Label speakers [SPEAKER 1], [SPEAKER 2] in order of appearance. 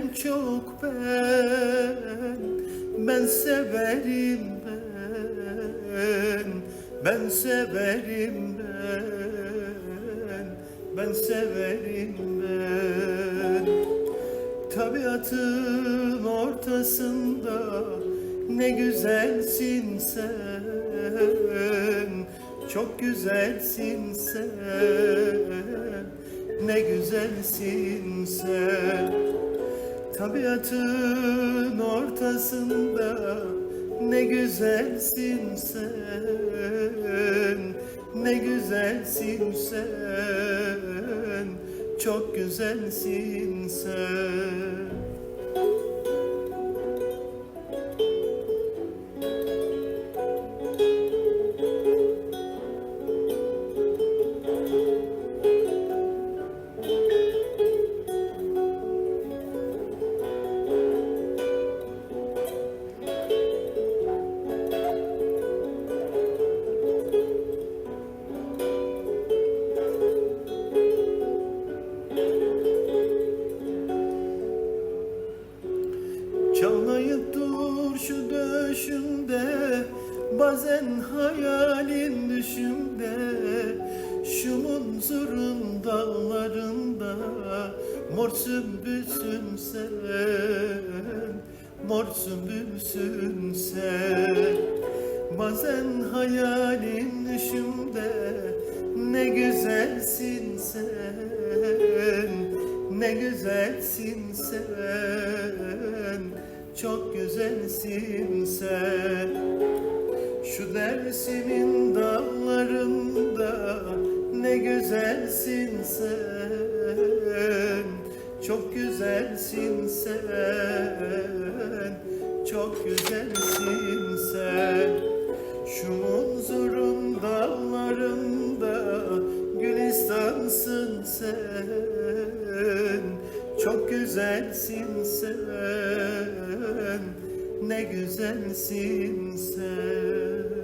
[SPEAKER 1] Seni en çok ben Ben severim ben Ben severim ben Ben severim ben. Tabiatın ortasında ne güzelsin sen Çok güzelsin sen Ne güzelsin sen Tabiatın ortasında ne güzelsin sen Ne güzelsin sen Çok güzelsin sen şu döşümde Bazen hayalin düşümde. Şu munzurun dallarında Mor sümbülsün sen Mor sümbülsün sen. Bazen hayalin düşümde Ne güzelsin sen Ne güzelsin sen Çok güzelsin sen. Şu dersimin dallarında Ne güzelsin sen. Çok güzelsin sen. Çok güzelsin Çok güzelsin sen Ne güzelsin sen